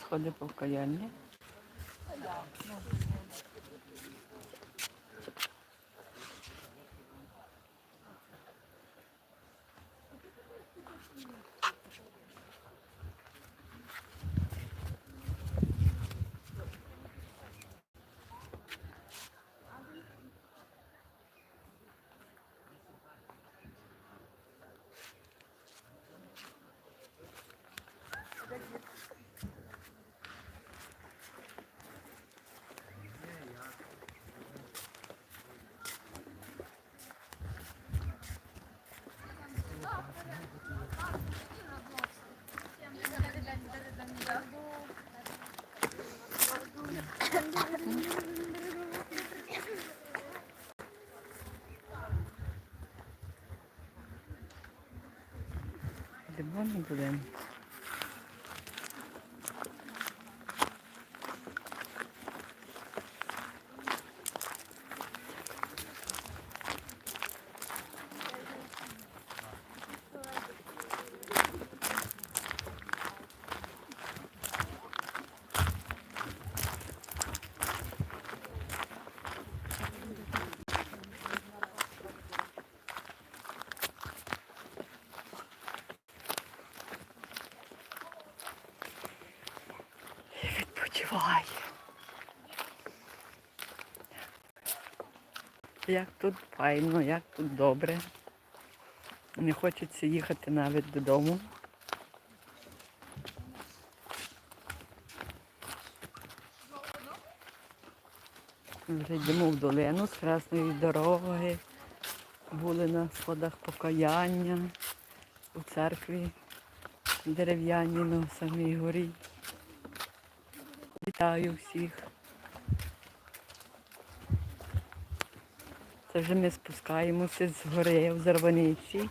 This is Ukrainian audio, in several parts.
Сходи покаяння. Йдемо, не будемо. Відпочивай. Як тут файно, як тут добре. Не хочеться їхати навіть додому. Вже йдемо в долину з Красної дороги. Були на сходах покаяння у церкві дерев'яній на самій горі. Вітаю всіх. Це вже ми спускаємося з гори в Зарваниці.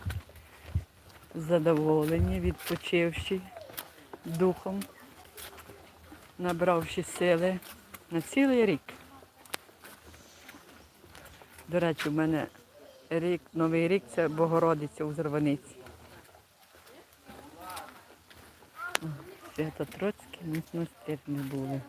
Задоволені, відпочивши духом, набравши сили на цілий рік. До речі, у мене рік, новий рік це Богородиця у Зарваниці. Свято Троцьке ми монастир не були.